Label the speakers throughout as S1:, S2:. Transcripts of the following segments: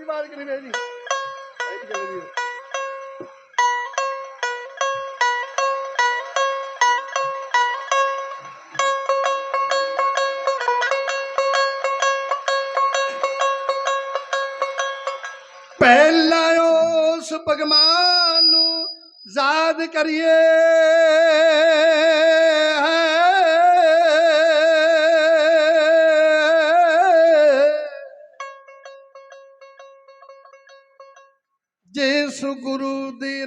S1: ਦੀ ਆਵਾਜ਼ ਕਰੀ ਵੇ ਜੀ ਇਹ ਗੱਲ ਦੀ ਪਹਿਲਾਂ ਉਸ ਭਗਵਾਨ ਨੂੰ ਯਾਦ ਕਰੀਏ।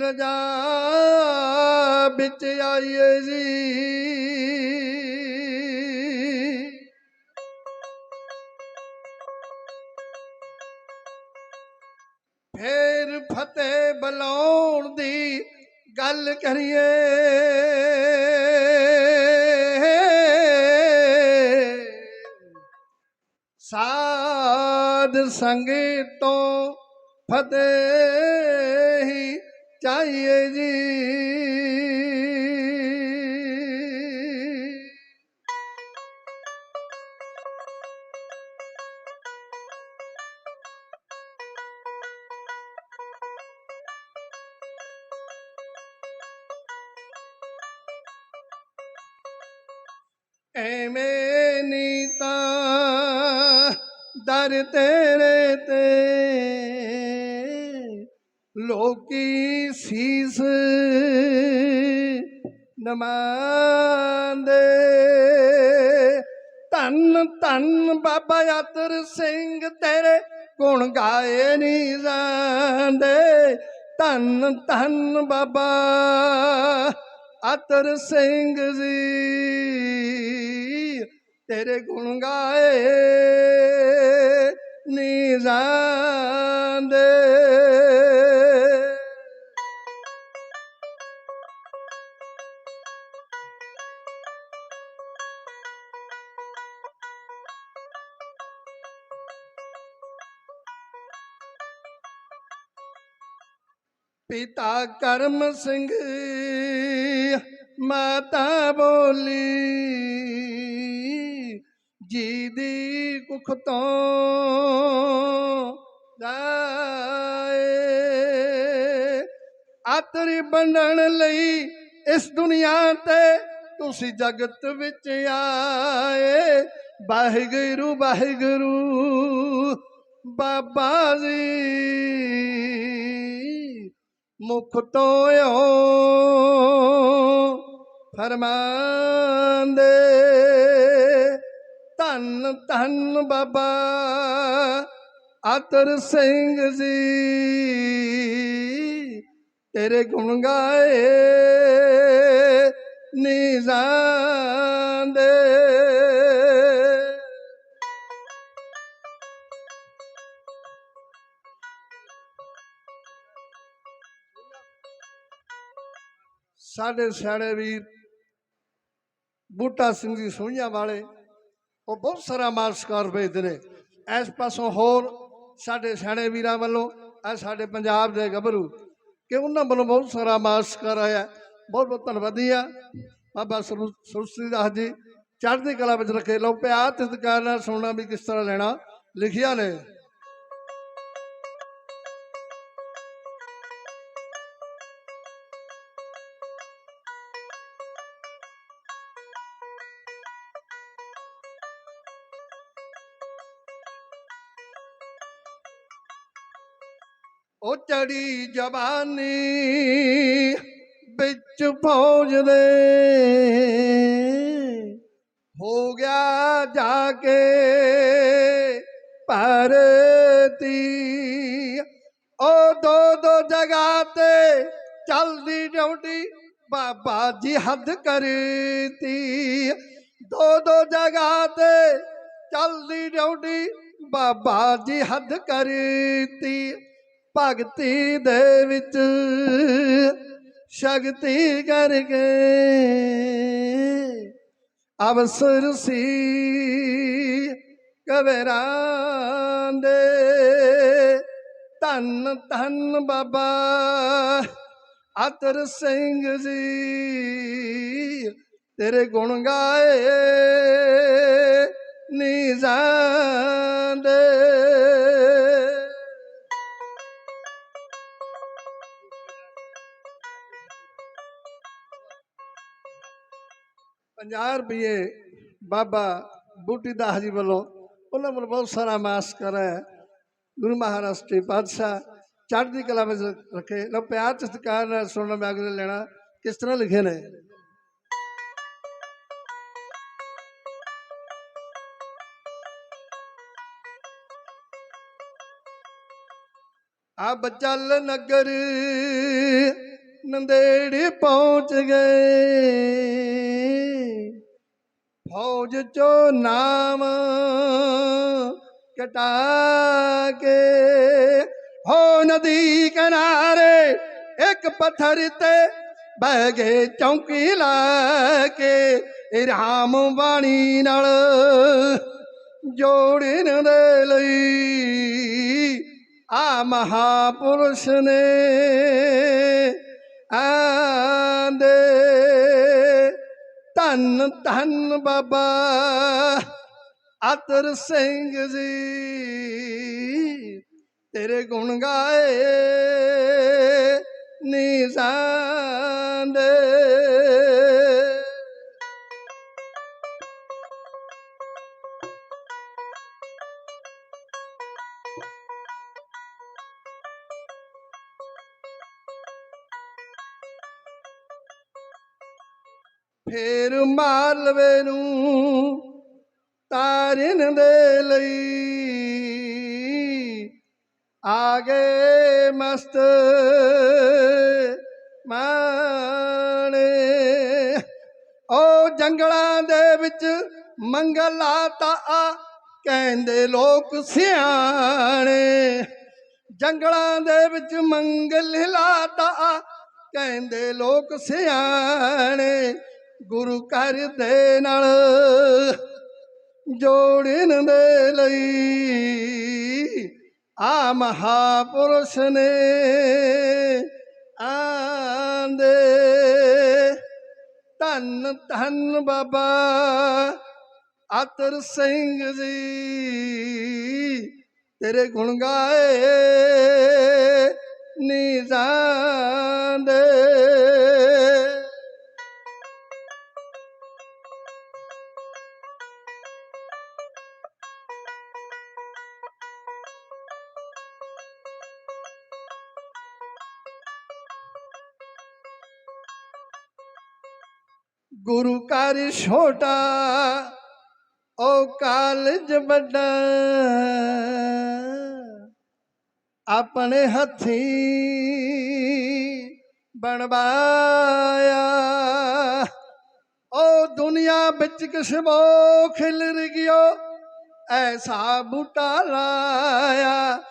S1: ਰਜਾ ਵਿੱਚ ਆਈਏ ਜੀ। ਫੇਰ ਫਤਿਹ ਬਲਾਉਣ ਦੀ ਗੱਲ ਕਰੀਏ। ਸਾਧ ਸੰਗਤ ਤੋਂ ਫਤਿਹ ਚਾਹੀਏ ਜੀ। ਐਵੇਂ ਨੀ ਦਰ ਤੇਰੇ ਤੇ ਲੋਕੀ ਸੀਸ ਨਮਾਂਦੇ। ਧੰਨ ਧੰਨ ਬਾਬਾ ਯਾਤਰ ਸਿੰਘ ਤੇਰੇ ਗੁਣ ਗਾਏ ਨਹੀਂ ਜਾਂਦੇ। ਧੰਨ ਧੰਨ ਬਾਬਾ ਅਤਰ ਸਿੰਘ ਜੀ, ਤੇਰੇ ਗੁਣ ਗਾਏ। ਨੀ ਪਿਤਾ ਕਰਮ ਸਿੰਘ ਮਾਤਾ ਬੋਲੀ। ਜੀ ਦੀ ਕੁਖ ਤੋਂ ਗਾਏ ਆਤਰੀ ਬੰਨਣ ਲਈ ਇਸ ਦੁਨੀਆ ਤੇ ਤੁਸੀਂ ਜਗਤ ਵਿੱਚ ਆਏ। ਵਾਹਿਗੁਰੂ ਵਾਹਿਗੁਰੂ, ਬਾਬਾ ਜੀ, ਮੁਖ ਤੋਂ ਓ ਫਰਮਾਂਦੇ ਧੰਨ ਧੰਨ ਬਾਬਾ ਆਤਰ ਸਿੰਘ ਜੀ। ਤੇਰੇ ਗੁਣ ਗਾਏ ਨੀ ਜਾਂਦੇ। ਸਾਡੇ ਸਿਆਣੇ ਵੀਰ ਬੂਟਾ ਸਿੰਘ ਜੀ ਸੋਹੀਆਂ ਵਾਲੇ ਉਹ ਬਹੁਤ ਸਾਰਾ ਮਾਸਕਾਰ ਭੇਜਦੇ ਨੇ। ਇਸ ਪਾਸੋਂ ਹੋਰ ਸਾਡੇ ਸਿਆਣੇ ਵੀਰਾਂ ਵੱਲੋਂ ਇਹ ਸਾਡੇ ਪੰਜਾਬ ਦੇ ਗੱਭਰੂ ਕਿ ਉਹਨਾਂ ਵੱਲੋਂ ਬਹੁਤ ਸਾਰਾ ਮਾਸਕਾਰ ਆਇਆ। ਬਹੁਤ ਬਹੁਤ ਧੰਨਵਾਦੀ ਆ। ਬਾਬਾ ਸੁਰ- ਦਾਸ ਜੀ, ਚੜ੍ਹਦੀ ਕਲਾ ਵਿੱਚ ਰੱਖੇ। ਲੋ ਪਿਆਰ ਤੇ ਨਾਲ ਸੁਣਨਾ ਵੀ ਕਿਸ ਤਰ੍ਹਾਂ ਲੈਣਾ ਲਿਖਿਆ ਨੇ। ਉਹ ਚੜੀ ਜਵਾਨੀ ਵਿੱਚ ਫੌਜ ਦੇ। ਹੋ ਗਿਆ ਜਾ ਕੇ ਭਰਤੀ। ਉਹ ਦੋ ਦੋ ਜਗ੍ਹਾ ਤੇ ਚੱਲਦੀ ਡਿਊਟੀ, ਬਾਬਾ ਜੀ ਹੱਦ ਕਰਤੀ। ਦੋ ਦੋ ਜਗ੍ਹਾ ਤੇ ਚੱਲਦੀ ਡਿਊਟੀ, ਬਾਬਾ ਜੀ ਹੱਦ ਕਰਤੀ। ਭਗਤੀ ਦੇ ਵਿੱਚ ਸ਼ਕਤੀ ਕਰ ਗਏ ਅਵਸਰ ਸੀ ਕਬਰਾਂ ਦੇ। ਧੰਨ ਧੰਨ ਬਾਬਾ ਅਤਰ ਸਿੰਘ ਜੀ, ਤੇਰੇ ਗੁਣ ਗਾਏ ਨੀ 50 ਰੁਪਏ ਬਾਬਾ ਬੂਟੀ ਦਾਸ ਜੀ ਵੱਲੋਂ ਉਹਨਾਂ ਵੱਲੋਂ ਬਹੁਤ ਸਾਰਾ ਮਾਸਕਰ ਹੈ। ਗੁਰੂ ਮਹਾਰਾਜ ਸੱਚੇ ਪਾਤਸ਼ਾਹ ਚੜ੍ਹਦੀ ਕਲਾ ਵਿੱਚ ਰੱਖੇ। ਲੋ ਪਿਆਰ ਤੇ ਸਤਿਕਾਰ ਨਾਲ ਸੁਣਨਾ ਮੈਂ ਅਗਲੇ ਲੈਣਾ। ਕਿਸ ਤਰ੍ਹਾਂ ਲਿਖੇ ਨੇ? ਅਬ ਚੱਲ ਨਗਰ ਨੰਦੇੜੀ ਪਹੁੰਚ ਗਏ। ਫੌਜ ਚੋ ਨਾਮ ਕਟਾ ਕੇ ਹੋ ਨਦੀ ਕਿਨਾਰੇ ਇੱਕ ਪੱਥਰ ਤੇ ਬਹਿ ਗਏ ਚੌਂਕੀ ਲਾ ਕੇ ਇਹ ਰਾਮ ਬਾਣੀ ਨਾਲ ਜੋੜਨ ਦੇ ਲਈ ਆ ਮਹਾਪੁਰਸ਼ ਨੇ ਆਂਦੇ ਧੰਨ ਧੰਨ ਬਾਬਾ ਆਤਰ ਸਿੰਘ ਜੀ। ਤੇਰੇ ਗੁਣ ਗਾਏ ਨਿਜ਼ਾਂ ਦੇ ਫੇਰ ਮਾਲਵੇ ਨੂੰ ਤਾਰਨ ਦੇ ਲਈ ਆ ਗਏ ਮਸਤ ਮਾਣੇ। ਉਹ ਜੰਗਲਾਂ ਦੇ ਵਿੱਚ ਮੰਗਲ ਮੰਗਲਾ ਤਾ ਕਹਿੰਦੇ ਲੋਕ ਸਿਆਣੇ। ਜੰਗਲਾਂ ਦੇ ਵਿੱਚ ਮੰਗਲ ਲਾਤਾ ਕਹਿੰਦੇ ਲੋਕ ਸਿਆਣੇ। ਗੁਰੂ ਘਰ ਦੇ ਨਾਲ ਜੋੜਨ ਦੇ ਲਈ ਆ ਮਹਾਪੁਰਸ਼ ਨੇ ਆਂਦੇ, ਧੰਨ ਧੰਨ ਬਾਬਾ ਆਤਰ ਸਿੰਘ ਜੀ, ਤੇਰੇ ਗੁਣ ਗਾਏ ਨੀ ਦੇ ਗੁਰੂ ਘਰ ਛੋਟਾ ਓ ਕਾਲਜ ਵੱਡਾ। ਆਪਣੇ ਹੱਥੀ ਬਣਵਾਇਆ। ਓ ਦੁਨੀਆ ਵਿੱਚ ਕਿਸਮੋ ਖਿਲਰ ਗਿਓ, ਐਸਾ ਬੂਟਾ ਲਾਇਆ।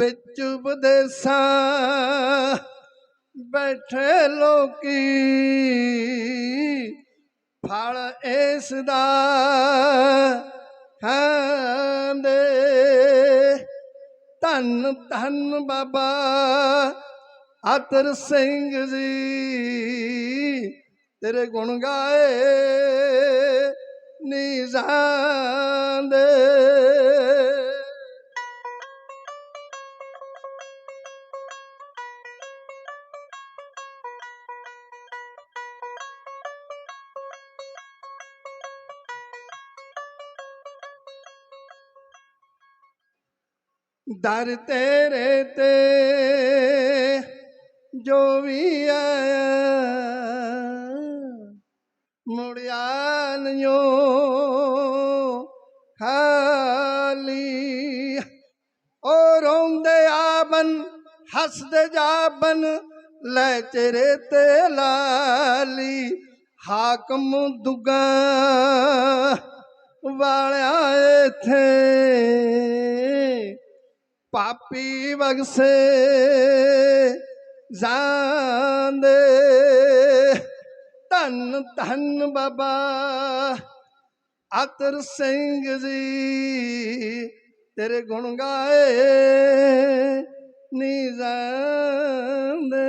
S1: ਵਿੱਚ ਵਿਦੇਸਾਂ ਬੈਠੇ ਲੋਕੀ ਫਲ ਇਸ ਦਾ ਖਾਂਦੇ ਧੰਨ ਧੰਨ ਬਾਬਾ ਆਤਰ ਸਿੰਘ ਜੀ। ਤੇਰੇ ਗੁਣ ਗਾਏ ਨੀ ਦੇ ਦਰ ਤੇਰੇ ਤੇ ਜੋ ਵੀ ਆਇਆ ਮੁੜਿਆ ਨਿਓ ਖਾਲੀ ਓ ਰੋਂਦੇ ਆਬਨ ਹੱਸਦੇ ਜਾਬਨ ਲੈ ਤੇਰੇ ਤੇ ਲਾਲੀ ਹਾਕਮ ਦੁਗਾ ਵਾਲਿਆ ਇਥੇ। ਪਾਪੀ ਵਗਸੇ ਜਾਂਦੇ। ਧੰਨ ਧੰਨ ਬਾਬਾ ਆਤਰ ਸਿੰਘ ਜੀ ਤੇਰੇ ਗੁਣ ਗਾਏ ਨੀ ਜਾਂਦੇ।